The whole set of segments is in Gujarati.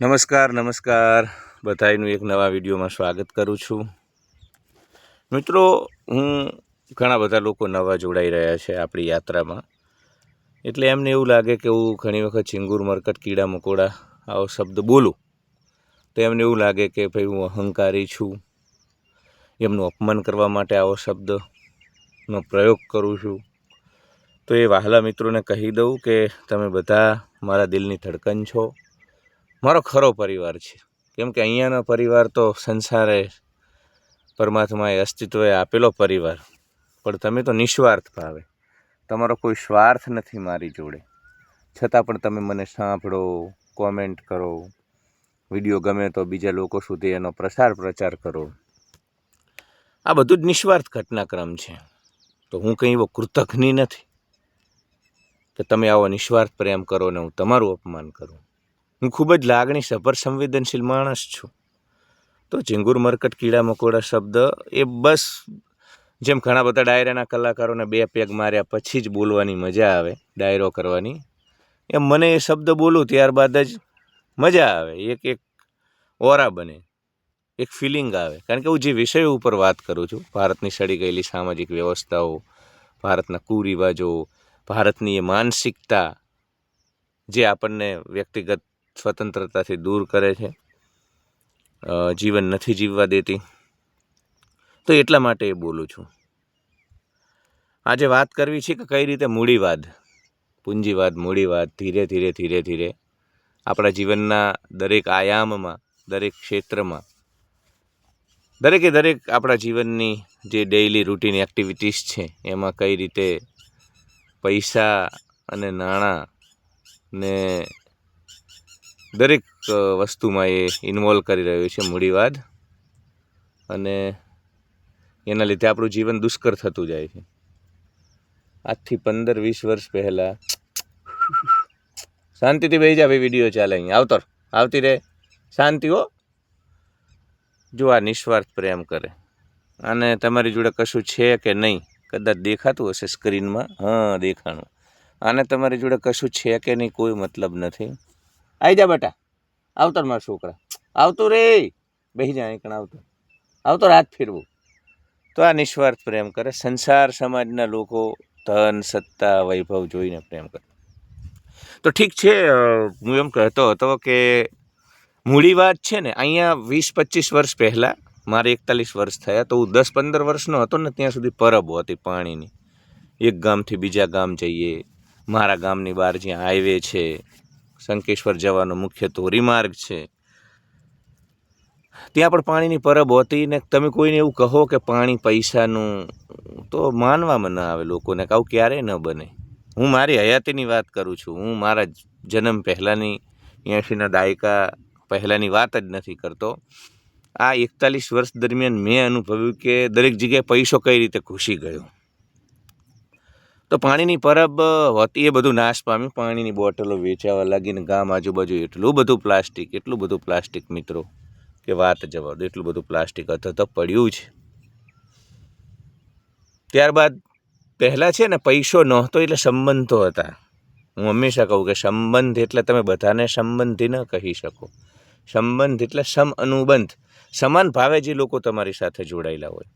નમસ્કાર નમસ્કાર. બધાનું એક નવા વિડીયોમાં સ્વાગત કરું છું. મિત્રો, હું ઘણા બધા લોકો નવા જોડાઈ રહ્યા છે આપણી યાત્રામાં. એટલે એમને એવું લાગે કે હું ઘણી વખત ચિંગુર, મરકટ, કીડા, મકોડા, આવો શબ્દ બોલું. તો એમને એવું લાગે કે ભાઈ હું અહંકારી છું. એમનું અપમાન કરવા માટે આવો શબ્દનો પ્રયોગ કરું છું. તો એ વહાલા મિત્રોને કહી દઉં કે તમે બધા મારા દિલની ધડકન છો. મારો ખરો પરિવાર છે. કેમ કે અહીંયાનો પરિવાર તો સંસારે પરમાત્માએ અસ્તિત્વએ આપેલો પરિવાર. પણ તમે તો નિસ્વાર્થ ભાવે. તમારો કોઈ સ્વાર્થ નથી મારી જોડે. છતાં પણ તમે મને સાંભળો કોમેન્ટ કરો. વીડિયો ગમે તો બીજા લોકો સુધી એનો પ્રસાર પ્રચાર કરો. આ બધું જ નિસ્વાર્થ ઘટનાક્રમ છે. તો હું કંઈ એવો કૃતજ્ઞ નથી કે તમે આવો નિસ્વાર્થ પ્રેમ કરો ને હું તમારું અપમાન કરું. હું ખૂબ જ લાગણી સભર સંવેદનશીલ માણસ છું. તો ચિંગુર મરકટ કીડા મકોડા શબ્દ એ બસ જેમ ઘણા બધા ડાયરાના કલાકારોને બે પેગ માર્યા પછી જ બોલવાની મજા આવે, ડાયરો કરવાની. એમ મને એ શબ્દ બોલું ત્યારબાદ જ મજા આવે, એક એક ઓરા બને, એક ફિલિંગ આવે. કારણ કે હું જે વિષયો ઉપર વાત કરું છું, ભારતની સડી ગયેલી સામાજિક વ્યવસ્થાઓ, ભારતના કુરિવાજો, ભારતની એ માનસિકતા જે આપણને વ્યક્તિગત સ્વતંત્રતાથી દૂર કરે છે. જીવન નથી જીવવા દેતી. તો એટલા માટે એ બોલું છું. આજે વાત કરવી છે કે કઈ રીતે મૂડીવાદ, પૂંજીવાદ, મૂડીવાદ ધીરે ધીરે ધીરે ધીરે આપણા જીવનના દરેક આયામમાં, દરેક ક્ષેત્રમાં, દરેકે દરેક આપણા જીવનની જે ડેઇલી રૂટીન એક્ટિવિટીઝ છે, એમાં કઈ રીતે પૈસા અને નાણાં ને દરેક વસ્તુમાં એ ઇન્વોલ્વ કરી રહ્યો છે મૂડીવાદ અને એના લીધે આપણું જીવન દુષ્કર થતું જાય છે. આજથી પંદર, વીસ વર્ષ પહેલાં શાંતિથી બેસી જા વીડિયો ચાલે અહીં. આવતર આવતી રહે. શાંતિ હો. જો આ નિસ્વાર્થ પ્રેમ કરે. અને તમારી જોડે કશું છે કે નહીં, કદાચ દેખાતું હશે સ્ક્રીનમાં હા, દેખાણું. આને તમારી જોડે કશું છે કે નહીં કોઈ મતલબ નથી. આવી જા બેટા. આવતર મારા છોકરા. આવતો રે. બહી જાય કણ આવતો. આવતો હાથ ફેરવું. તો આ નિસ્વાર્થ પ્રેમ કરે. સંસાર સમાજના લોકો ધન, સત્તા, વૈભવ જોઈને પ્રેમ કરે. તો ઠીક છે હું એમ કહેતો હતો કે મૂડીવાદ છે ને, અહીંયા વીસ પચીસ વર્ષ પહેલાં, મારે એકતાલીસ વર્ષ થયા, તો હું દસ પંદર વર્ષનો હતો ને, ત્યાં સુધી પરબો હતી પાણીની. એક ગામથી બીજા ગામ જઈએ. મારા ગામની બહાર જ્યાં હાઈવે છે શંકેશ્વર જવાનો મુખ્ય ધોરીમાર્ગ છે. ત્યાં પણ પાણીની પરબ હતી ને તમે કોઈને એવું કહો કે પાણી પૈસાનું, તો માનવામાં ન આવે લોકોને આવું ક્યારેય ન બને. હું મારી હયાતીની વાત કરું છું. હું મારા જન્મ પહેલાંની એંશીના દાયકા પહેલાંની વાત જ નથી કરતો. આ એકતાલીસ વર્ષ દરમિયાન મેં અનુભવ્યું કે દરેક જગ્યાએ પૈસો કઈ રીતે ઘૂસી ગયો. તો પાણીની પરબ હતી એ બધું નાશ પામ્યું પાણીની બોટલો વેચાવા લાગીને ગામ આજુબાજુ એટલું બધું પ્લાસ્ટિક, એટલું બધું પ્લાસ્ટિક મિત્રો, કે વાત જવા દો એટલું બધું પ્લાસ્ટિક અથવા તો પડ્યું છે ત્યારબાદ પહેલાં છે ને પૈસો નહોતો એટલે સંબંધો હતા. હું હંમેશા કહું કે સંબંધ એટલે તમે બધાને સંબંધી ન કહી શકો. સંબંધ એટલે સમ અનુબંધ. સમાન ભાવે જે લોકો તમારી સાથે જોડાયેલા હોય.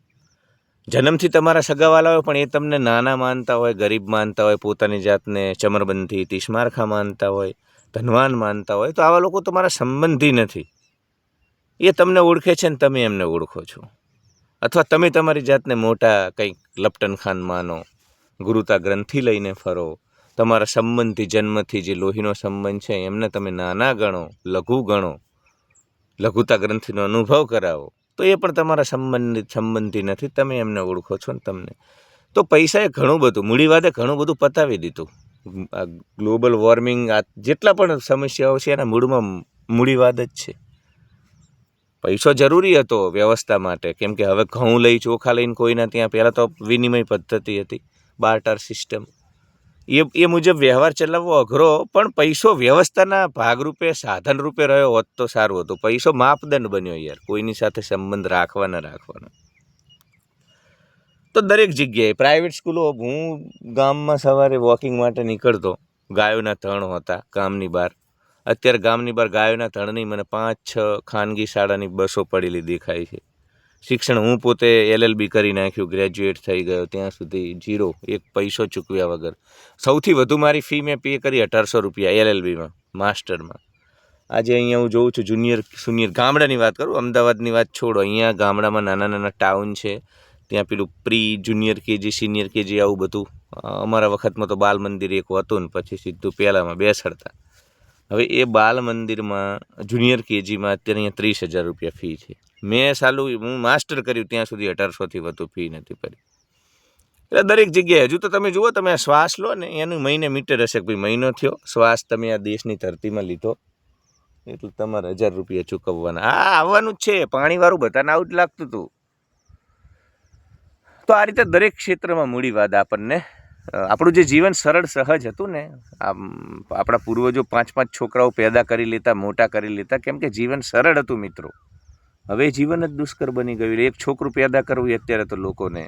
જન્મથી તમારા સગાવાલા હોય પણ એ તમને નાના માનતા હોય, ગરીબ માનતા હોય, પોતાની જાતને ચમરબંધી, તીસમારખા માનતા હોય, ધનવાન માનતા હોય, તો આવા લોકો તમારા સંબંધી નથી. એ તમને ઓળખે છે ને તમે એમને ઓળખો છો. અથવા તમે તમારી જાતને મોટા કંઈક લપટન ખાન માનો, ગુરુતા ગ્રંથિ લઈને ફરો, તમારા સંબંધથી જન્મથી જે લોહીનો સંબંધ છે એમને તમે નાના ગણો, લઘુ ગણો, લઘુતા ગ્રંથિનો અનુભવ કરાવો. તો એ પણ તમારા સંબંધિત, સંબંધી નથી. તમે એમને ઓળખો છો ને તમને. તો પૈસાએ ઘણું બધું મૂડીવાદે ઘણું બધું પતાવી દીધું. આ ગ્લોબલ વોર્મિંગ, આ જેટલા પણ સમસ્યાઓ છે, એના મૂળમાં મૂડીવાદ જ છે. પૈસો જરૂરી હતો વ્યવસ્થા માટે. કેમ કે હવે ઘઉં લઈ, ચોખા લઈને કોઈના ત્યાં, પહેલાં તો વિનિમય પદ્ધતિ હતી. Barter system. એ એ મુજબ વ્યવહાર ચલાવવો અઘરો, પણ પૈસો વ્યવસ્થાના ભાગરૂપે સાધન રૂપે રહ્યો હોત તો સારું હતું. પૈસો માપદંડ બન્યો યાર, કોઈની સાથે સંબંધ રાખવા રાખવાનો. તો દરેક જગ્યાએ પ્રાઇવેટ સ્કૂલો હું ગામમાં સવારે વોકિંગ માટે નીકળતો, ગાયોના તણ હતા, ગામની બહાર. અત્યારે ગામની બહાર ગાયોના તણની મને પાંચ છ ખાનગી શાળાની બસો પડેલી દેખાય છે. શિક્ષણ હું પોતે એલએલબી કરી નાખ્યું ગ્રેજ્યુએટ થઈ ગયો, ત્યાં સુધી જીરો એક પૈસો ચૂકવ્યા વગર. સૌથી વધુ મારી ફી મેં પે કરી અઢારસો રૂપિયા એલએલબીમાં માસ્ટરમાં આજે અહીંયા હું જોઉં છું જુનિયર સુનિયર ગામડાની વાત કરું, અમદાવાદની વાત છોડો. અહીંયા ગામડામાં નાના નાના ટાઉન છે, ત્યાં પેલું pre junior KG senior KG આવું બધું. અમારા વખતમાં તો બાલ મંદિર એક હતું ને, પછી સીધું પહેલાંમાં બેસાડતા. હવે એ બાલ મંદિરમાં જુનિયર કેજીમાં અત્યારે અહીંયા ત્રીસ હજાર રૂપિયા ફી છે. મેં સાલું હું માસ્ટર કર્યું ત્યાં સુધી અઢારસોથી વધુ ફી નથી ભરી. એટલે દરેક જગ્યાએ, હજુ તો તમે જુઓ, તમે શ્વાસ લો ને, એનું મહિને મીટર હશે ભાઈ મહિનો થયો, શ્વાસ તમે આ દેશની ધરતીમાં લીધો, એટલે તમારે હજાર રૂપિયા ચૂકવવાના. હા આવવાનું જ છે, પાણીવાળું બધાને આવું જ લાગતું હતું. તો આ રીતે દરેક ક્ષેત્રમાં મૂડીવાદ આપણને આપણું જે જીવન સરળ સહજ હતું ને આપણા પૂર્વજો પાંચ પાંચ છોકરાઓ પેદા કરી લેતા, મોટા કરી લેતા, કેમ કે જીવન સરળ હતું મિત્રો. હવે જીવન જ દુષ્કર બની ગયું એક છોકરું પેદા કરવું અત્યારે તો લોકોને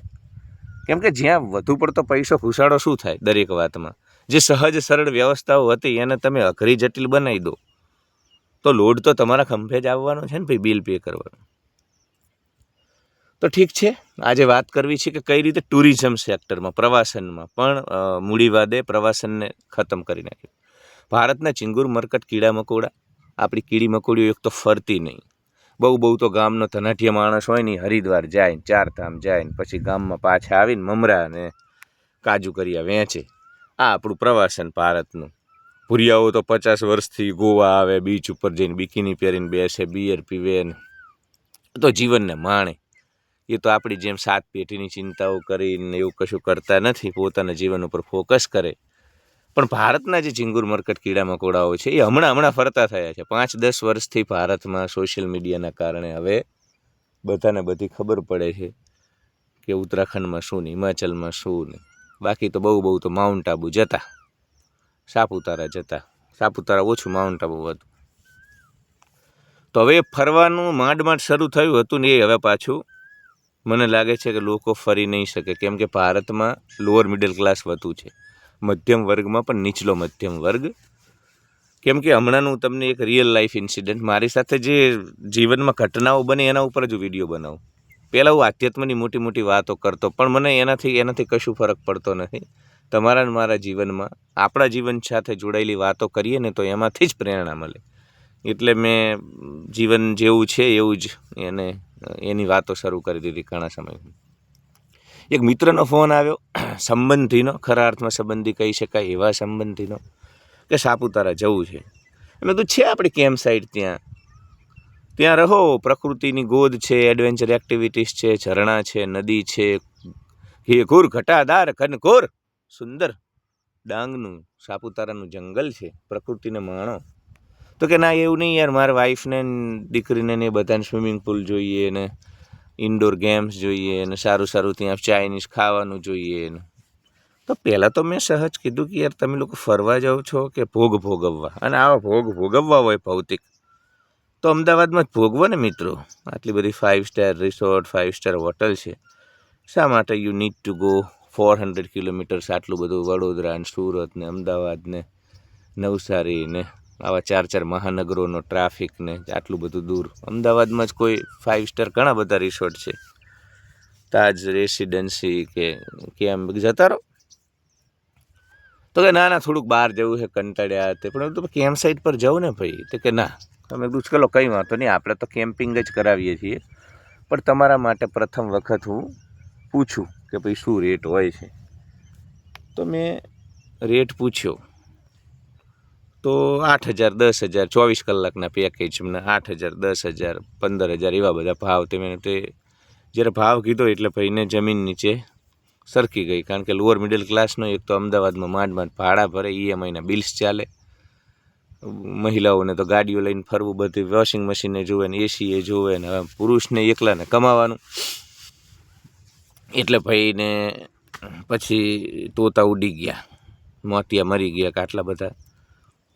કેમ કે જ્યાં વધુ પડતો પૈસો ઘુસાડો શું થાય દરેક વાતમાં? જે સહજ સરળ વ્યવસ્થાઓ હતી એને તમે અઘરી જટિલ બનાવી દો. તો લોડ તો તમારા ખંભે જ આવવાનો છે ને ભાઈ, બિલ પે કરવાનું. તો ઠીક છે, આજે વાત કરવી છે કે કઈ રીતે ટુરિઝમ સેક્ટરમાં, પ્રવાસનમાં પણ મૂડીવાદે પ્રવાસનને ખતમ કરી નાખ્યું. ભારતના ચિંગુર મરકટ કીડા મકોડા, આપણી કીડી મકોડીઓ એક તો ફરતી નહીં. બહુ બહુ તો ગામનો ધનાઢ્ય માણસ હોય ને હરિદ્વાર જાય ને ચારધામ જાય ને પછી ગામમાં પાછા આવીને મમરા અને કાજુ કરિયા વેચે. આ આપણું પ્રવાસન ભારતનું. ભૂરિયાઓ તો પચાસ વર્ષથી ગોવા આવે બીચ ઉપર જઈને બિકીની પહેરીને બેસે બિયર પીવે ને તો જીવનને માણે. એ તો આપણી જેમ સાત પેઢીની ચિંતાઓ કરીને એવું કશું કરતા નથી, પોતાના જીવન ઉપર ફોકસ કરે. પણ ભારતના જે ઝીંગુર મરકટ કીડા મકોડાઓ છે, એ હમણાં હમણાં ફરતા થયા છે. પાંચ દસ વર્ષથી ભારતમાં સોશિયલ મીડિયાના કારણે હવે બધાને બધી ખબર પડે છે કે ઉત્તરાખંડમાં શું ને, હિમાચલમાં શું ને. બાકી તો બહુ બહુ તો માઉન્ટ આબુ જતા, સાપુતારા જતા. સાપુતારા ઓછું માઉન્ટ આબુ હતું. તો હવે ફરવાનું માંડ માંડ શરૂ થયું હતું ને એ હવે પાછું મને લાગે છે કે લોકો ફરી નહીં શકે. કેમ કે ભારતમાં લોઅર મિડલ ક્લાસ વધુ છે. મધ્યમ વર્ગમાં પણ નીચલો મધ્યમ વર્ગ. કેમ કે હમણાંનું તમને એક રિયલ લાઈફ ઇન્સિડન્ટ મારી સાથે જે જીવનમાં ઘટનાઓ બને એના ઉપર જ વીડિયો બનાવું. પહેલાં હું આધ્યાત્મની મોટી મોટી વાતો કરતો, પણ મને એનાથી એનાથી કશું ફરક પડતો નથી. તમારા મારા જીવનમાં, આપણા જીવન સાથે જોડાયેલી વાતો કરીએ ને તો એમાંથી જ પ્રેરણા મળે. એટલે મેં જીવન જેવું છે એવું જ એને, એની વાતો શરૂ કરી દીધી ઘણા સમય એક મિત્રનો ફોન આવ્યો, સંબંધીનો, ખરા અર્થમાં સંબંધી કહી શકાય એવા સંબંધીનો, કે સાપુતારા જવું છે. મેં તો છે આપણી કેમ્પ સાઇટ ત્યાં. ત્યાં રહો, પ્રકૃતિની ગોદ છે એડવેન્ચર એક્ટિવિટીઝ છે, ઝરણા છે, નદી છે ઘેઘૂર ઘટાદાર, ઘનઘોર, સુંદર, ડાંગનું સાપુતારાનું જંગલ છે, પ્રકૃતિને માણો. તો કે, ના, એવું નહીં યાર, મારા વાઈફને દીકરીને ને બધાને સ્વિમિંગ પુલ જોઈએ ને ઇન્ડોર ગેમ્સ જોઈએ ને સારું સારું ત્યાં ચાઇનીઝ ખાવાનું જોઈએ ને. તો પહેલાં તો મેં સહજ કીધું કે યાર તમે લોકો ફરવા જાઓ છો કે ભોગ ભોગવવા? અને આવા ભોગ ભોગવવા હોય ભૌતિક. તો અમદાવાદમાં જ ભોગવો ને મિત્રો. આટલી બધી five star resort five star hotel છે. શા માટે you need to go four hundred kilometers આટલું બધું વડોદરા ને સુરત ને અમદાવાદ ને નવસારી ને આવા ચાર ચાર મહાનગરોનો ટ્રાફિક ને આટલું બધું દૂર. અમદાવાદમાં જ કોઈ ફાઇવ સ્ટાર ઘણા બધા રિસોર્ટ છે. તાજ રેસિડેન્સી કે કેમ જતા રહો. તો કે ના ના, થોડુંક બહાર જવું છે, કંટાળ્યા તે, પણ તો કેમ્પ સાઇટ પર જવું ને ભાઈ. તો કે ના, તમે કીધું, ચલો, કંઈ વાંધો નહીં, આપણે તો કેમ્પિંગ જ કરાવીએ છીએ. પણ તમારા માટે પ્રથમ વખત હું પૂછું કે ભાઈ શું રેટ હોય છે. તો મેં રેટ પૂછ્યો. તો આઠ હજાર, દસ હજાર, ચોવીસ કલાકના પેકેજના આઠ હજાર, દસ હજાર, પંદર હજાર એવા બધા ભાવ તે મેં તે જ્યારે ભાવ કીધો એટલે ભાઈને જમીન નીચે સરકી ગઈ. કારણ કે લોઅર મિડલ ક્લાસનો એક તો અમદાવાદમાં માંડ માંડ ભાડા ભરે ઈએમઆઈના બિલ્સ ચાલે. મહિલાઓને તો ગાડીઓ લઈને ફરવું, બધી વોશિંગ મશીને જોવે ને એસીએ જુએ ને હવે પુરુષને એકલાને કમાવાનું. એટલે ભાઈને પછી તોતા ઉડી ગયા. મોતિયા મરી ગયા કે આટલા બધા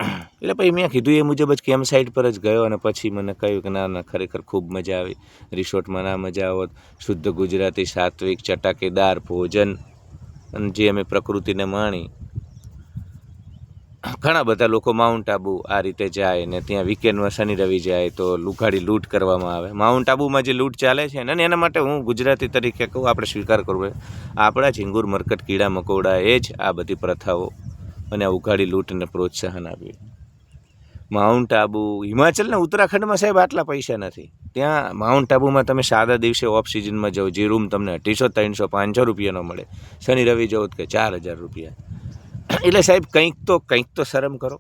એટલે પછી મેં કીધું એ મુજબ જ કેમ્પ સાઇટ પર જ ગયો અને પછી મને કહ્યું કે ના ના, ખરેખર ખૂબ મજા આવી. રિસોર્ટમાં ના મજા આવત. શુદ્ધ ગુજરાતી, સાત્વિક ચટાકેદાર ભોજન અને જે અમે પ્રકૃતિને માણી. ઘણા બધા લોકો માઉન્ટ આબુ આ રીતે જાય ને ત્યાં વીકેન્ડમાં શનિ રવિ જાય તો લુઘાડી લૂંટ કરવામાં આવે. માઉન્ટ આબુમાં જે લૂંટ ચાલે છે ને એના માટે હું ગુજરાતી તરીકે કહું, આપણે સ્વીકાર કરવો. આપણા આપણા ઝીંગુર, મરકટ, કીડા, મકોડા એ જ આ બધી પ્રથાઓ અને આ ઉઘાડી લૂંટને પ્રોત્સાહન આપ્યું માઉન્ટ આબુ, હિમાચલ ને ઉત્તરાખંડમાં સાહેબ આટલા પૈસા નથી. ત્યાં માઉન્ટ આબુમાં તમે સાદા દિવસે ઓફ સિઝનમાં જાઓ, જે રૂમ તમને અઢીસો, ત્રણસો, પાંચસો રૂપિયાનો મળે. શનિ, રવિ જાઓ કે ચાર હજાર રૂપિયા. એટલે સાહેબ કંઈક તો કંઈક તો શરમ કરો.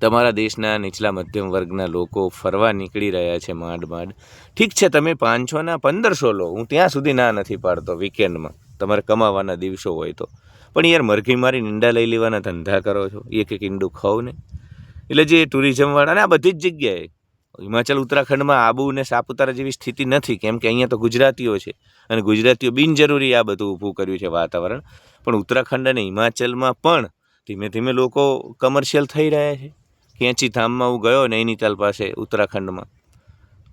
તમારા દેશના નીચલા મધ્યમ વર્ગના લોકો ફરવા નીકળી રહ્યા છે માંડ માંડ. ઠીક છે, તમે પાંચસોના પંદરસો લો. હું ત્યાં સુધી ના નથી પાડતો વીકેન્ડમાં તમારે કમાવાના દિવસો હોય તો. પણ યાર મરઘી મારી ઈંડા લઈ લેવાના ધંધા કરો છો. એક એક ઈંડું ખાવ ને. એટલે જે ટુરિઝમવાળા ને આ બધી જ જગ્યાએ, હિમાચલ, ઉત્તરાખંડમાં આબુ ને સાપુતારા જેવી સ્થિતિ નથી, કેમ કે અહીંયા તો ગુજરાતીઓ છે. અને ગુજરાતીઓ બિનજરૂરી આ બધું ઊભું કર્યું છે વાતાવરણ. પણ ઉત્તરાખંડ અને હિમાચલમાં પણ ધીમે ધીમે લોકો કમર્શિયલ થઈ રહ્યા છે. કેંચી ધામમાં હું ગયો નૈનીતાલ પાસે ઉત્તરાખંડમાં.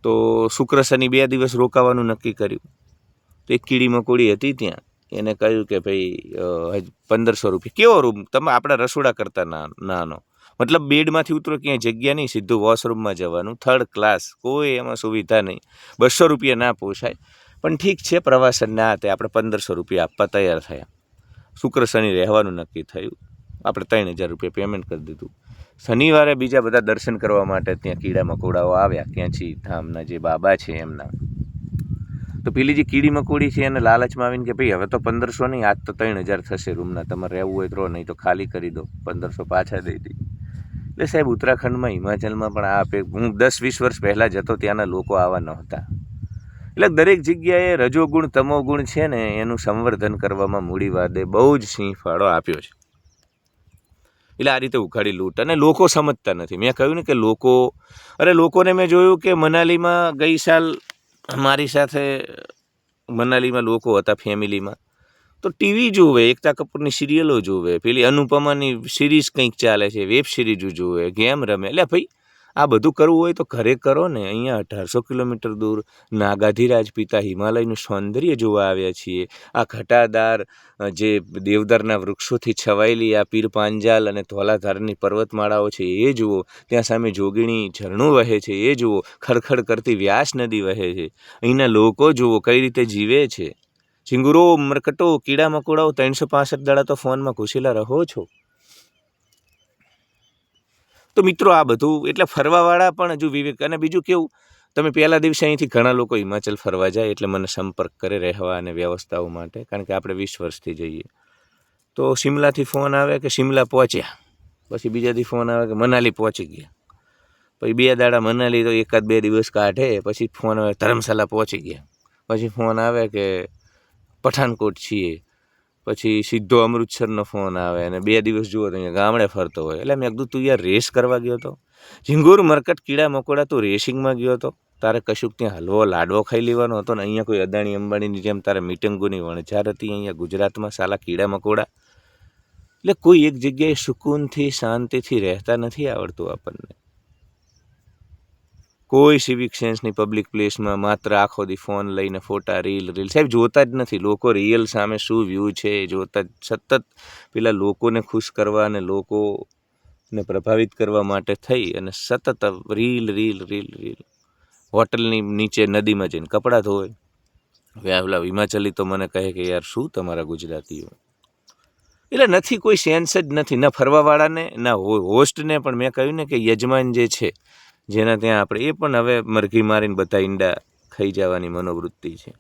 તો શુક્ર શનિ બે દિવસ રોકાવાનું નક્કી કર્યું. તો એક કીડી મકોડી હતી ત્યાં. એને કહ્યું કે ભાઈ પંદરસો રૂપિયા. કેવો રૂમ? તમે આપણા રસોડા કરતા ના, નાનો. મતલબ બેડમાંથી ઉતરો ક્યાંય જગ્યા નહીં, સીધું વોશરૂમમાં જવાનું. થર્ડ ક્લાસ કોઈ એમાં સુવિધા નહીં. બસો રૂપિયા ના પોસાય. પણ ઠીક છે, પ્રવાસન ના તે આપણે પંદરસો રૂપિયા આપવા તૈયાર થયા. શુક્ર શનિ રહેવાનું નક્કી થયું. આપણે ત્રણ હજાર રૂપિયા પેમેન્ટ કરી દીધું. શનિવારે બીજા બધા દર્શન કરવા માટે ત્યાં કીડા મકોડાઓ આવ્યા. ક્યાંથી? ધામના જે બાબા છે એમના. તો પેલી જે કીડી મકોડી છે એને લાલચમાં આવીને કે ભાઈ હવે તો પંદરસો નહીં, આજ તો ત્રણ હજાર થશે રૂમના, તમારે રહેવું હોય તો નહીં તો ખાલી કરી દો, પંદરસો પાછા દઈ દઈ એટલે સાહેબ ઉત્તરાખંડમાં, હિમાચલમાં પણ આ હું દસ વીસ વર્ષ પહેલાં જતો ત્યાંના લોકો આવા નહોતા. એટલે દરેક જગ્યાએ રજોગુણ, તમોગુણ છે ને, એનું સંવર્ધન કરવામાં મૂડીવાદે બહુ જ સિંહ ફાળો આપ્યો છે. એટલે આ રીતે ઉઘાડી લૂંટ, અને લોકો સમજતા નથી. મેં કહ્યું ને કે લોકો, અરે લોકોને મેં જોયું કે મનાલીમાં ગઈ સાલ મારી સાથે મનાલીમાં લોકો હતા, ફેમિલીમાં. તો ટીવી જોવે, એકતા કપૂરની સિરિયલો જોવે, પેલી અનુપમાની સિરીઝ કંઈક ચાલે છે, વેબ સિરીઝ જોવે, ગેમ રમે. એટલે ભાઈ આ બધું કરવું હોય તો ઘરે કરો ને. અહીંયા અઢારસો કિલોમીટર દૂર નાગાધિરાજ પિતા હિમાલયનું સૌંદર્ય જોવા આવ્યા છીએ. આ ઘટાદાર જે દેવદારના વૃક્ષોથી છવાયેલી આ પીર પાંજાલ અને ધોલાધારની પર્વતમાળાઓ છે, એ જુઓ. ત્યાં સામે જોગીણી ઝરણું વહે છે, એ જુઓ. ખડખડ કરતી વ્યાસ નદી વહે છે. અહીંના લોકો જુઓ કઈ રીતે જીવે છે. ઝીંગુરો મરકટો કીડા મકોડાઓ ત્રણસો પાસઠ દાડા તો ફોનમાં ઘૂસેલા રહો છો. તો મિત્રો આ બધું, એટલે ફરવાવાળા પણ હજુ વિવેક, અને બીજું કેવું, તમે પહેલા દિવસે અહીંથી ઘણા લોકો હિમાચલ ફરવા જાય, એટલે મને સંપર્ક કરે રહેવા અને વ્યવસ્થાઓ માટે, કારણ કે આપણે વીસ વર્ષથી જઈએ. તો શિમલાથી ફોન આવે કે શિમલા પહોંચ્યા, પછી બીજાથી ફોન આવે કે મનાલી પહોંચી ગયા. પછી બે દાડા મનાલી તો એકાદ બે દિવસ કાઢે, પછી ફોન આવે ધર્મશાલા પહોંચી ગયા. પછી ફોન આવે કે પઠાનકોટ છીએ પછી સીધો અમૃતસરનો ફોન આવે અને બે દિવસ જુઓ તો ગામડે ફરતો હોય. એટલે મેં કીધું, તું યાર રેસ કરવા ગયો હતો ઝીંગુર, મરકટ, કીડા, મકોડા, તું રેસિંગમાં ગયો હતો તારે કશુંક ત્યાં હલવો લાડવો ખાઈ લેવાનો હતો ને? અહીંયા કોઈ અદાણી, અંબાણીની જેમ તારે મીટિંગોની વણઝાર હતી? અહીંયા ગુજરાતમાં સાલા કીડા, મકોડા? એટલે કોઈ એક જગ્યાએ સુકૂનથી, શાંતિથી રહેતા નથી આવડતું આપણને. કોઈ સિવિક સેન્સની પબ્લિક પ્લેસમાં માત્ર આખો દી ફોન લઈને ફોટા રીલ રીલ સાહેબ, જોતા જ નથી. લોકો રિયલ સામે શું વ્યૂ છે, જોતા જ સતત પેલા લોકોને ખુશ કરવા અને લોકોને પ્રભાવિત કરવા માટે થઈ અને સતત રીલ રીલ રીલ રીલ હોટલની નીચે નદીમાં જઈને કપડાં ધોવે. પેલા હિમાચલી તો મને કહે કે યાર શું તમારા ગુજરાતીઓ? એટલે નથી કોઈ સેન્સ જ નથી. ના ફરવાવાળાને, ના હોસ્ટને પણ મેં કહ્યું ને કે યજમાન જે છે જેના ત્યાં આપણે એ પણ હવે મરઘી મારીને બધા ઈંડા ખાઈ જવાની મનોવૃત્તિ છે.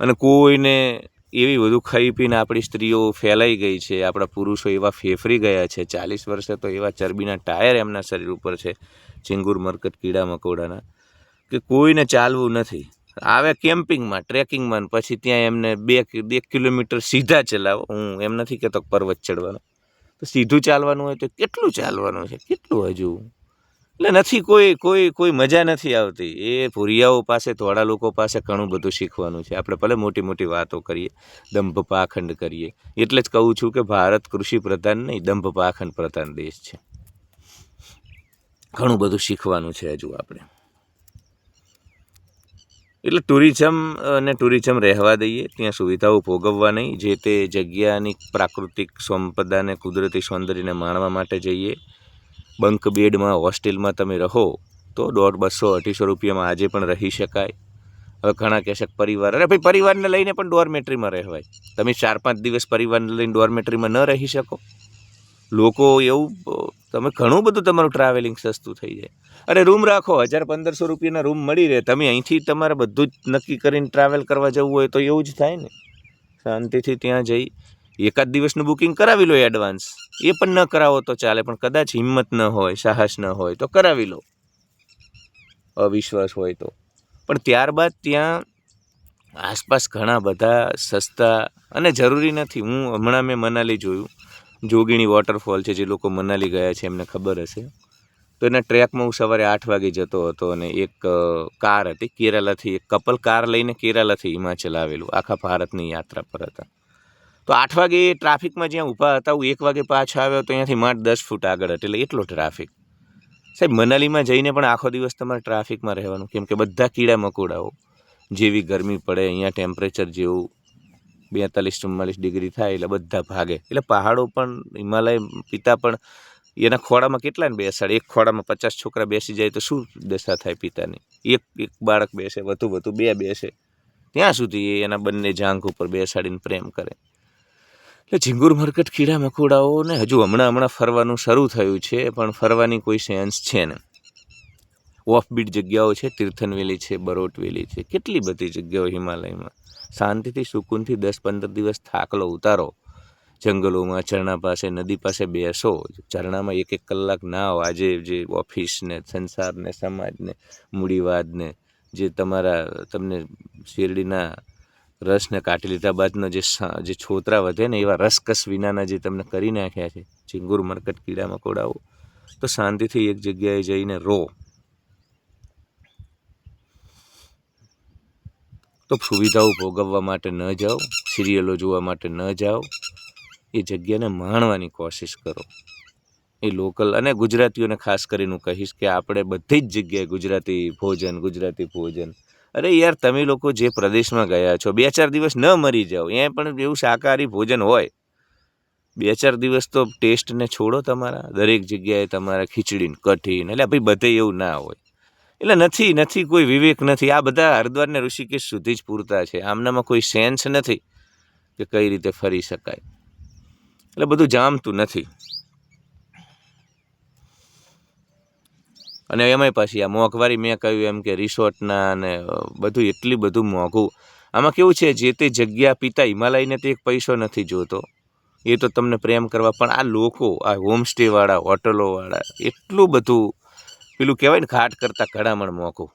અને કોઈને એવી બધું ખાઈ પીને આપણી સ્ત્રીઓ ફેલાઈ ગઈ છે, આપણા પુરુષો એવા ફેફરી ગયા છે, ચાલીસ વર્ષે તો એવા ચરબીના ટાયર એમના શરીર ઉપર છે, ચિંગુર, મરકટ, કીડા મકોડાના, કે કોઈને ચાલવું નથી. આવે કેમ્પિંગમાં, ટ્રેકિંગમાં પછી ત્યાં એમને બે બે કિલોમીટર સીધા ચલાવો. હું એમ નથી કહેતો પર્વત ચડવાનો. તો સીધું ચાલવાનું હોય તો કેટલું ચાલવાનું છે? કેટલું હજુ? એટલે નથી, કોઈ કોઈ કોઈ મજા નથી આવતી. એ ભૂરિયાઓ પાસે થોડા લોકો પાસે ઘણું બધું શીખવાનું છે. આપણે ભલે મોટી મોટી વાતો કરીએ, દંભ પાખંડ કરીએ. એટલે જ કહું છું કે ભારત કૃષિ પ્રધાન નહીં, દંભ પાખંડ પ્રધાન દેશ છે. ઘણું બધું શીખવાનું છે હજુ આપણે. એટલે ટુરિઝમ અને ટુરિઝમ રહેવા દઈએ. ત્યાં સુવિધાઓ ભોગવવા નહીં. જે તે જગ્યાની પ્રાકૃતિક સંપદાને, કુદરતી સૌંદર્યને માણવા માટે જઈએ. બંક બેડમાં, હોસ્ટેલમાં તમે રહો, તો દોઢ બસો અઢીસો રૂપિયામાં આજે પણ રહી શકાય. હવે ઘણા કહેશે પરિવાર, અરે ભાઈ પરિવારને લઈને પણ ડોરમેટરીમાં રહેવાય. તમે ચાર પાંચ દિવસ પરિવારને લઈને ડોરમેટરીમાં ન રહી શકો. લોકો એવું, તમે ઘણું બધું તમારું ટ્રાવેલિંગ સસ્તું થઈ જાય. અરે રૂમ રાખો, હજાર પંદરસો રૂપિયાના રૂમ મળી રહે. તમે અહીંથી તમારે બધું જ નક્કી કરીને ટ્રાવેલ કરવા જવું હોય તો એવું જ થાય ને. શાંતિથી ત્યાં જઈ એકાદ દિવસનું બુકિંગ કરાવી લો એડવાન્સ એ પણ ન કરાવો તો ચાલે, પણ કદાચ હિંમત ન હોય, સાહસ ન હોય તો કરાવી લો. અવિશ્વાસ હોય તો. પણ ત્યારબાદ ત્યાં આસપાસ ઘણા બધા સસ્તા અને જરૂરી નથી. હું હમણાં મેં મનાલી જોયું. જોગીણી વોટરફોલ છે, જે લોકો મનાલી ગયા છે, એમને ખબર હશે. તો એના ટ્રેકમાં હું સવારે આઠ વાગે જતો હતો અને એક કાર હતી, કેરાલાથી, એક કપલ કાર લઈને કેરાલાથી હિમાચલ આવેલું, આખા ભારતની યાત્રા પર હતા. તો આઠ વાગે ટ્રાફિકમાં જ્યાં ઊભા હતા, હું એક વાગે પાછો આવ્યો તો અહીંયાથી માંડ દસ ફૂટ આગળ એટલે એટલો ટ્રાફિક. સાહેબ, મનાલીમાં જઈને પણ આખો દિવસ તમારે ટ્રાફિકમાં રહેવાનું. કેમ કે બધા કીડા મકોડાઓ જેવી ગરમી પડે, અહીંયા ટેમ્પરેચર જેવું બેતાલીસ, ચુમ્માલીસ ડિગ્રી થાય, એટલે બધા ભાગે. એટલે પહાડો પણ, હિમાલય પિતા પણ એના ખોળામાં કેટલા ને બેસાડે? એક ખોળામાં પચાસ છોકરા બેસી જાય તો શું દશા થાય પિતાની? એક એક બાળક બેસે, વધુ વધુ બે બેસે. ત્યાં સુધી એના બંને જાંઘ ઉપર બેસાડીને પ્રેમ કરે. એટલે ઝીંગુર મરકટ કીડા મકોડાઓને હજુ હમણાં હમણાં ફરવાનું શરૂ થયું છે, પણ ફરવાની કોઈ સેન્સ છે ને ઓફબીટ જગ્યાઓ છે, તીર્થનવેલી છે બરોટ વેલી છે, કેટલી બધી જગ્યાઓ હિમાલયમાં. શાંતિથી, સુકૂનથી દસ પંદર દિવસ થાકલો ઉતારો. જંગલોમાં ઝરણા પાસે, નદી પાસે બેસો. ઝરણામાં એક એક કલાક નાહો. આજે જે ઓફિસને, સંસારને, સમાજને, મૂડીવાદને, જે તમારા, તમને શેરડીના રસને કાઢી લીધા બાદનો જે જે છોતરા વધે ને એવા રસકસ વિનાના જે તમને કરી નાખ્યા છે, ચીંગુર, મરકટ, કીડા, મકોડાઓ, તો શાંતિથી એક જગ્યાએ જઈને રો. તો સુવિધાઓ ભોગવવા માટે ન જાઓ, સિરિયલો જોવા માટે ન જાઓ, એ જગ્યાને માણવાની કોશિશ કરો. એ લોકલ અને ગુજરાતીઓને ખાસ કરીને હું કહીશ કે આપણે બધી જ જગ્યાએ ગુજરાતી ભોજન ગુજરાતી ભોજન અરે યાર, તમે લોકો જે પ્રદેશમાં ગયા છો, બે ચાર દિવસ ન મરી જાઓ. એ પણ એવું શાકાહારી ભોજન હોય. બે ચાર દિવસ તો ટેસ્ટને છોડો તમારા. દરેક જગ્યાએ તમારા ખીચડીને ને એટલે ભાઈ બધે એવું ના હોય. એટલે નથી નથી, કોઈ વિવેક નથી. આ બધા હરિદ્વારને ઋષિકેશ સુધી જ પૂરતા છે. આમનામાં કોઈ સેન્સ નથી કે કઈ રીતે ફરી શકાય. એટલે બધું જામતું નથી. અને એમાંય પાછી આ મોંઘવારી મેં કહ્યું એમ કે રિસોર્ટના અને બધું એટલી બધું મોંઘું. આમાં કેવું છે, જે તે જગ્યા પિતા હિમાલયને તે એક પૈસો નથી જોતો. એ તો તમને પ્રેમ કરવા, પણ આ લોકો, આ હોમસ્ટેવાળા, હોટલોવાળા, એટલું બધું, પેલું કહેવાય ને ઘાટ કરતાં ઘડામણ મોંઘું.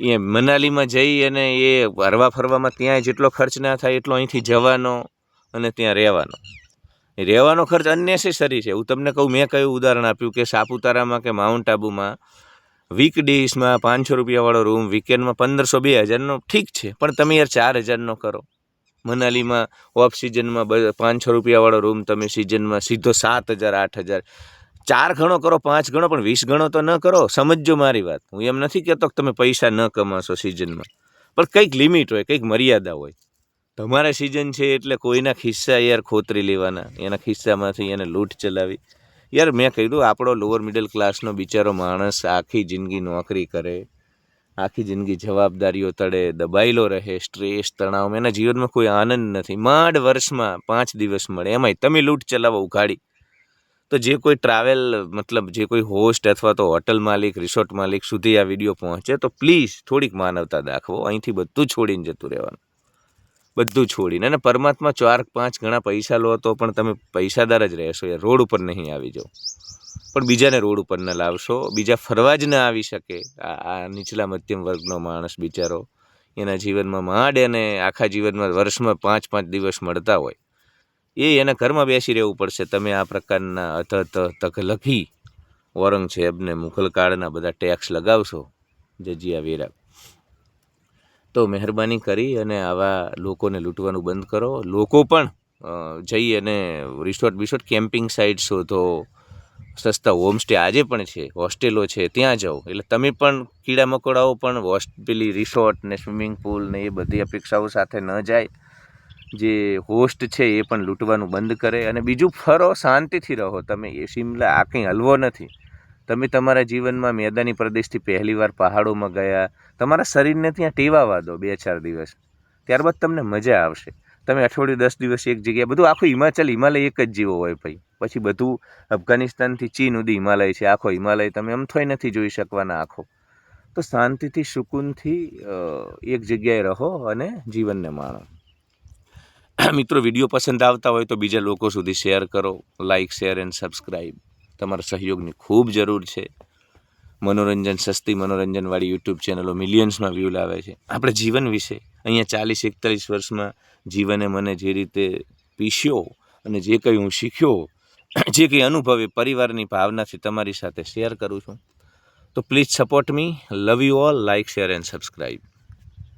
એ મનાલીમાં જઈ અને એ હરવા ફરવામાં ત્યાં જેટલો ખર્ચ ના થાય એટલો અહીંથી જવાનો અને ત્યાં રહેવાનો. રહેવાનો ખર્ચ અનનેસેસરી છે. હું તમને કહું, મેં કયું ઉદાહરણ આપ્યું કે સાપુતારામાં કે માઉન્ટ આબુમાં વીક ડેઝમાં પાંચસો રૂપિયાવાળો રૂમ વીકેન્ડમાં પંદરસો, બે હજારનો ઠીક છે. પણ તમે યાર ચાર હજારનો કરો. મનાલીમાં ઓફ સિઝનમાં પાંચસો રૂપિયાવાળો રૂમ તમે સિઝનમાં સીધો સાત હજાર, આઠ હજાર. ચાર ગણો કરો, પાંચ ગણો, પણ વીસ ગણો તો ન કરો. સમજજો મારી વાત. હું એમ નથી કહેતો કે તમે પૈસા ન કમાશો સિઝનમાં પણ કંઈક લિમિટ હોય, કંઈક મર્યાદા હોય. તમારા સિઝન છે એટલે કોઈના ખિસ્સા યાર ખોતરી લેવાના. એના ખિસ્સામાંથી એને લૂંટ ચલાવી. યાર મેં કહ્યું આપણો લોઅર મિડલ ક્લાસનો બિચારો માણસ આખી જિંદગી નોકરી કરે, આખી જિંદગી જવાબદારીઓ તળે, દબાયેલો રહે સ્ટ્રેસ તણાવ. એના જીવનમાં કોઈ આનંદ નથી. માંડ વર્ષમાં પાંચ દિવસ મળે. એમાંય તમે લૂંટ ચલાવો, ઉઘાડી. તો જે કોઈ ટ્રાવેલ મતલબ જે કોઈ હોસ્ટ અથવા તો હોટલ માલિક રિસોર્ટ માલિક સુધી આ વીડિયો પહોંચે, તો પ્લીઝ થોડીક માનવતા દાખવો. અહીંથી બધું છોડીને જતું રહેવાનું. બધું છોડીને. અને પરમાત્મા ચાર પાંચ ગણા પૈસા લો તો પણ તમે પૈસાદાર જ રહેશો. એ રોડ ઉપર નહીં આવી જાઓ. પણ બીજાને રોડ ઉપર ન લાવશો. બીજા ફરવા જ ન આવી શકે. આ નીચલા મધ્યમ વર્ગનો માણસ બિચારો એના જીવનમાં માંડ અને આખા જીવનમાં વર્ષમાં પાંચ પાંચ દિવસ મળતા હોય. એ એના ઘરમાં બેસી રહેવું પડશે. તમે આ પ્રકારના અથ તક લખી ઔરંગઝેબને મુઘલ કાળના બધા ટેક્સ લગાવશો. જજિયા વેરા તો મહેરબાની કરી અને આવા લોકોને લૂંટવાનું બંધ કરો. લોકો પણ જઈ અને રિસોર્ટ બિસોર્ટ કેમ્પિંગ સાઇટ શોધો. સસ્તા હોમસ્ટે આજે પણ છે, હોસ્ટેલો છે, ત્યાં જાઓ. એટલે તમે પણ કીડા મકોડાઓ પણ હોસ્ટ, પેલી રિસોર્ટ ને સ્વિમિંગ પુલ ને એ બધી અપેક્ષાઓ સાથે ન જાય. જે હોસ્ટ છે એ પણ લૂંટવાનું બંધ કરે. અને બીજું ફરો, શાંતિથી રહો. તમે એ શિમલા આ કંઈ હલવો નથી. તમે તમારા જીવનમાં મેદાની પ્રદેશથી પહેલીવાર પહાડોમાં ગયા, તમારા શરીરને ત્યાં ટેવાવા દો બે ચાર દિવસ. ત્યારબાદ તમને મજા આવશે. તમે અઠવાડિયું દસ દિવસ એક જગ્યાએ, બધું આખું હિમાચલ, હિમાલય એક જ જેવો હોય ભાઈ. પછી બધું અફઘાનિસ્તાનથી ચીન સુધી હિમાલય છે, આખો હિમાલય તમે એમ થોય નથી જોઈ શકવાના આખો. તો શાંતિથી, સુકૂનથી એક જગ્યાએ રહો અને જીવનને માણો. મિત્રો, વીડિયો પસંદ આવતા હોય તો બીજા લોકો સુધી શેર કરો લાઇક શેર, એન્ડ સબસ્ક્રાઈબ તમારા સહયોગની ખૂબ જરૂર છે. મનોરંજન, સસ્તી મનોરંજનવાળી યુટ્યુબ ચેનલો મિલિયન્સમાં વ્યૂ લાવે છે. આપણે જીવન વિશે અહીંયા ચાલીસ, એકતાલીસ વર્ષમાં જીવને મને જે રીતે પીસ્યો અને જે કંઈ હું શીખ્યો, જે કંઈ અનુભવે પરિવારની ભાવનાથી તમારી સાથે શેર કરું છું. તો please support me love you all like share and subscribe